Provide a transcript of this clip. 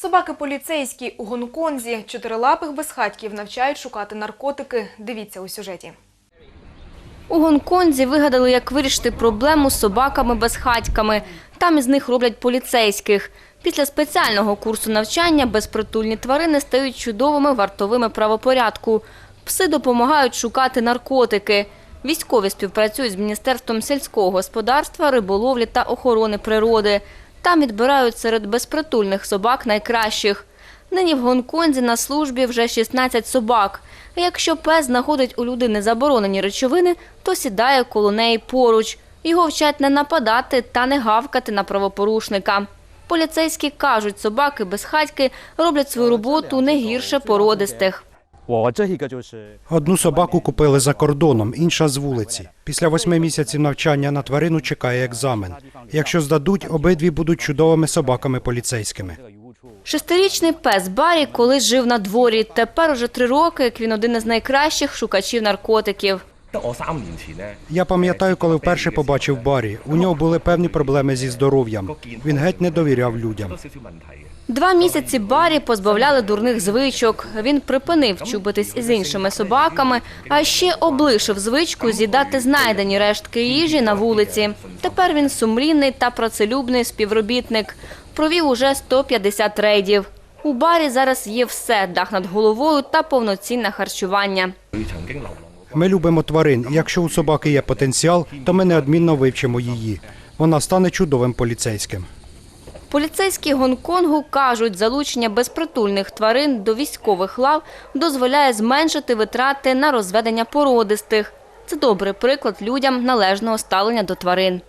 Собаки поліцейські у Гонконзі чотирилапих безхатьків навчають шукати наркотики. Дивіться у сюжеті. У Гонконзі вигадали, як вирішити проблему з собаками-безхатьками. Там із них роблять поліцейських. Після спеціального курсу навчання безпритульні тварини стають чудовими вартовими правопорядку. Пси допомагають шукати наркотики. Військові співпрацюють з Міністерством сільського господарства, риболовлі та охорони природи. Там відбирають серед безпритульних собак найкращих. Нині в Гонконзі на службі вже 16 собак. Якщо пес знаходить у людини заборонені речовини, то сідає коло неї поруч. Його вчать не нападати та не гавкати на правопорушника. Поліцейські кажуть, собаки безхатьки роблять свою роботу не гірше породистих. Одну собаку купили за кордоном, інша з вулиці. Після восьми місяців навчання на тварину чекає екзамен. Якщо здадуть, обидві будуть чудовими собаками поліцейськими. Шестирічний пес Барі колись жив на дворі. Тепер уже три роки як він один із найкращих шукачів наркотиків. Я пам'ятаю, коли вперше побачив Барі. У нього були певні проблеми зі здоров'ям. Він геть не довіряв людям. Два місяці Барі позбавляли дурних звичок. Він припинив чубитись із іншими собаками, а ще облишив звичку з'їдати знайдені рештки їжі на вулиці. Тепер він сумлінний та працелюбний співробітник. Провів уже 150 рейдів. У барі зараз є все дах над головою та повноцінне харчування. Ми любимо тварин. Якщо у собаки є потенціал, то ми неодмінно вивчимо її. Вона стане чудовим поліцейським. Поліцейські Гонконгу кажуть, залучення безпритульних тварин до військових лав дозволяє зменшити витрати на розведення породистих. Це добрий приклад людям належного ставлення до тварин.